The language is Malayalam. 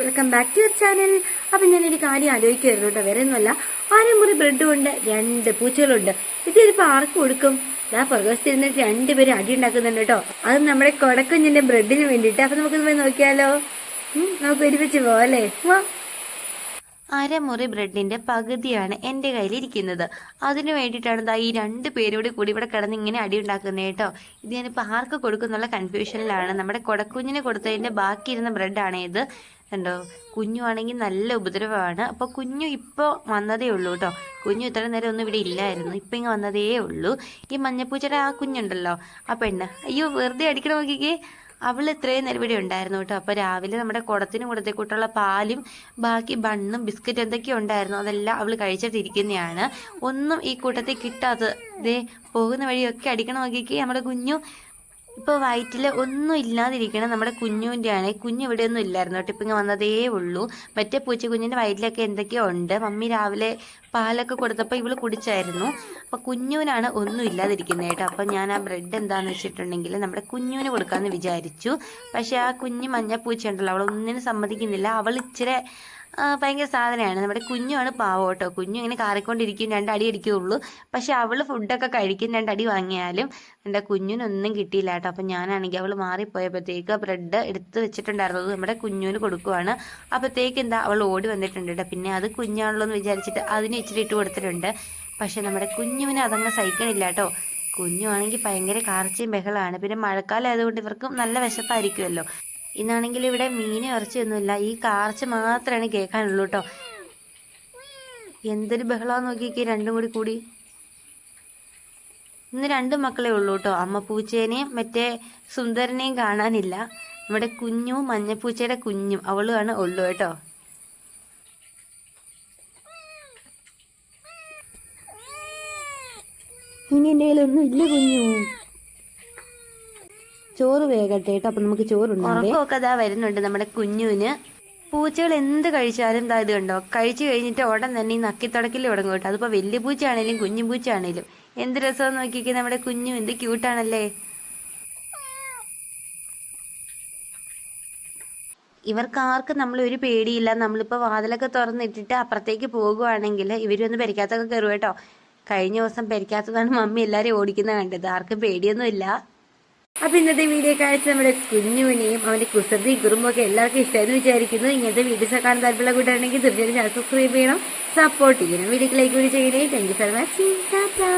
Welcome back to your channel. അപ്പം ഞാനൊരു കാര്യം ആലോചിക്കുമായിരുന്നു കേട്ടോ. വേറെ ഒന്നുമല്ല. അരമുറി ബ്രെഡും ഉണ്ട് രണ്ട് പൂച്ചകളുണ്ട്. ഇത് ചിലപ്പോൾ ആർക്ക് കൊടുക്കും? ഞാൻ പുറകുവശത്തിരുന്നിട്ട് രണ്ടുപേരും അടി ഉണ്ടാക്കുന്നുണ്ട് കേട്ടോ. അത് നമ്മുടെ കൊടക്കുഞ്ഞിന്റെ ബ്രെഡിന് വേണ്ടിയിട്ട്. അപ്പം നമുക്ക് പോയി നോക്കിയാലോ? നമുക്ക് ഒരുമിച്ച് പോവാല്ലേ? വാ. അരമുറി ബ്രെഡിന്റെ പകുതിയാണ് എന്റെ കയ്യിലിരിക്കുന്നത്. അതിനു വേണ്ടിയിട്ടാണ് ദാ ഈ രണ്ട് പേരോട് കൂടി ഇവിടെ കിടന്ന് ഇങ്ങനെ അടി ഉണ്ടാക്കുന്നത് കേട്ടോ. ഇത് ഞാനിപ്പോൾ ആർക്ക് കൊടുക്കുന്നുള്ള കൺഫ്യൂഷനിലാണ് നമ്മുടെ കൊടക്കുഞ്ഞിന് കൊടുത്തതിന്റെ ബാക്കി ഇരുന്ന ബ്രെഡാണ് ഇത് കണ്ടോ? കുഞ്ഞു ആണെങ്കിൽ നല്ല ഉപദ്രവമാണ്. അപ്പോൾ കുഞ്ഞു ഇപ്പോൾ വന്നതേ ഉള്ളൂ കേട്ടോ കുഞ്ഞു ഇത്ര നേരം ഒന്നും ഇവിടെ ഇല്ലായിരുന്നു. ഇപ്പം ഇങ്ങ് വന്നതേ ഉള്ളൂ. ഈ മഞ്ഞപ്പൂച്ചയുടെ ആ കുഞ്ഞുണ്ടല്ലോ. ആ പെണ്ണ്. അയ്യോ വെറുതെ അടിക്കണ നോക്കിക്കേ. അവൾ ഇത്രയും നേരം ഇവിടെ ഉണ്ടായിരുന്നു കേട്ടോ അപ്പോൾ രാവിലെ നമ്മുടെ കുടത്തിന് കൂട്ടത്തേക്കൂട്ടുള്ള പാലും ബാക്കി ബണ്ണും ബിസ്ക്കറ്റ് എന്തൊക്കെയോ ഉണ്ടായിരുന്നു. അതെല്ലാം അവൾ കഴിച്ചിട്ടിരിക്കുന്നതാണ്. ഒന്നും ഈ കൂട്ടത്തിൽ കിട്ടാത്തത്. ദേ പോകുന്ന വഴിയൊക്കെ അടിക്കണം നോക്കിക്കേ നമ്മുടെ കുഞ്ഞു. ഇപ്പോൾ വയറ്റിൽ ഒന്നും ഇല്ലാതിരിക്കണം നമ്മുടെ കുഞ്ഞുവിന്റെയാണ് കുഞ്ഞു ഇവിടെ ഒന്നും ഇല്ലായിരുന്നു കേട്ടോ. ഇപ്പം ഇങ്ങനെ വന്നതേ ഉള്ളൂ. മറ്റേ പൂച്ച കുഞ്ഞിന്റെ വയറ്റിലൊക്കെ എന്തൊക്കെയോ ഉണ്ട്. മമ്മി രാവിലെ പാലൊക്കെ കൊടുത്തപ്പോൾ ഇവൾ കുടിച്ചായിരുന്നു. അപ്പോൾ കുഞ്ഞുവിനാണ് ഒന്നും ഇല്ലാതിരിക്കുന്നത് കേട്ടോ. അപ്പോൾ ഞാൻ ആ ബ്രെഡ് എന്താണെന്ന് വെച്ചിട്ടുണ്ടെങ്കിൽ നമ്മുടെ കുഞ്ഞുവിന് കൊടുക്കാമെന്ന് വിചാരിച്ചു. പക്ഷേ ആ കുഞ്ഞു പൂച്ച ഉണ്ടല്ലോ അവൾ ഒന്നിനും സമ്മതിക്കുന്നില്ല. അവൾ ഇച്ചിരി ഭയങ്കര സാധനമാണ് നമ്മുടെ കുഞ്ഞുമാണ് പാവം കേട്ടോ കുഞ്ഞു ഇങ്ങനെ കാറിക്കൊണ്ടിരിക്കും രണ്ടടി അടിക്കുള്ളൂ പക്ഷെ അവൾ ഫുഡൊക്കെ കഴിക്കും രണ്ടടി വാങ്ങിയാലും എന്റെ കുഞ്ഞിനൊന്നും കിട്ടിയില്ല കേട്ടോ. അപ്പം ഞാനാണെങ്കിൽ അവൾ മാറിപ്പോയപ്പോഴത്തേക്ക് ബ്രെഡ് എടുത്ത് വെച്ചിട്ടുണ്ടായിരുന്നത് നമ്മുടെ കുഞ്ഞുവിന് കൊടുക്കുവാണ്. അപ്പോഴത്തേക്ക് എന്താ അവൾ ഓടി വന്നിട്ടുണ്ട് കേട്ടോ. പിന്നെ അത് കുഞ്ഞാണല്ലോ എന്ന് വിചാരിച്ചിട്ട് അതിന് ഇച്ചിരി ഇട്ട് കൊടുത്തിട്ടുണ്ട്. പക്ഷെ നമ്മുടെ കുഞ്ഞുവിന് അതങ്ങ് സഹിക്കണില്ല കേട്ടോ. കുഞ്ഞുവാണെങ്കിൽ ഭയങ്കര കാർച്ചയും ബഹളമാണ്. പിന്നെ മഴക്കാലം ആയതുകൊണ്ട് ഇവർക്കും നല്ല വിശപ്പായിരിക്കുമല്ലോ. ഇന്നാണെങ്കിൽ ഇവിടെ മീൻ ഇറച്ചിയൊന്നുമില്ല. ഈ കാർച്ച മാത്രമാണ് കേൾക്കാനുള്ളൂ കേട്ടോ. എന്തൊരു ബഹളമാണ് നോക്കിക്കേ രണ്ടും കൂടി കൂടി. ഇന്ന് രണ്ട് മക്കളെ ഉള്ളൂ കേട്ടോ. അമ്മ പൂച്ചേനെയും മറ്റേ സുന്ദരനെയും കാണാനില്ല. നമ്മുടെ കുഞ്ഞും മഞ്ഞപ്പൂച്ചയുടെ കുഞ്ഞും അവളുമാണ് ഉള്ളു കേട്ടോ. ഇനി എന്റെ കയ്യിലൊന്നും ഇല്ല കുഞ്ഞു. ചോറ് വേഗട്ടെ അപ്പം നമുക്ക് ചോറുണ്ട് ദാ വരുന്നുണ്ട് നമ്മുടെ കുഞ്ഞുവിന്. പൂച്ചകൾ എന്ത് കഴിച്ചാലും ഇതാ ഇത് കണ്ടോ? കഴിച്ചു കഴിഞ്ഞിട്ട് ഉടൻ തന്നെ ഈ നക്കിത്തുടക്കിൽ തുടങ്ങും കേട്ടോ. അതിപ്പോൾ വലിയ പൂച്ചയാണേലും കുഞ്ഞു പൂച്ചയാണേലും. എന്ത് രസമാണ് നോക്കിക്കേ നമ്മുടെ കുഞ്ഞു. എന്ത് ക്യൂട്ടാണല്ലേ? ഇവർക്ക് ആർക്കും നമ്മൾ ഒരു പേടിയില്ല. നമ്മളിപ്പോൾ വാതിലൊക്കെ തുറന്നിട്ടിട്ട് അപ്പുറത്തേക്ക് പോകുവാണെങ്കിൽ ഇവരൊന്ന് പെരിക്കാത്തൊക്കെ കയറും കേട്ടോ. കഴിഞ്ഞ ദിവസം പെരിക്കാത്തതാണ് മമ്മി എല്ലാരും ഓടിക്കുന്നത് കണ്ടത്. ആർക്കും പേടിയൊന്നുമില്ല. അപ്പൊ ഇന്നത്തെ വീഡിയോ കാഴ്ച നമ്മുടെ കുഞ്ഞുവിനെയും അവന്റെ കുസൃതി കുറുമ്പൊക്കെ എല്ലാവർക്കും ഇഷ്ടമായെന്ന് വിചാരിക്കുന്നു. ഇങ്ങനത്തെ വീഡിയോസ് കാണാൻ താല്പര്യമുള്ള കൂട്ടാണെങ്കിൽ തീർച്ചയായിട്ടും സബ്സ്ക്രൈബ് ചെയ്യണം. സപ്പോർട്ട് ചെയ്യണം. വീഡിയോക്ക് ലൈക്ക് കൂടി ചെയ്യണേ. Thank you for watching tata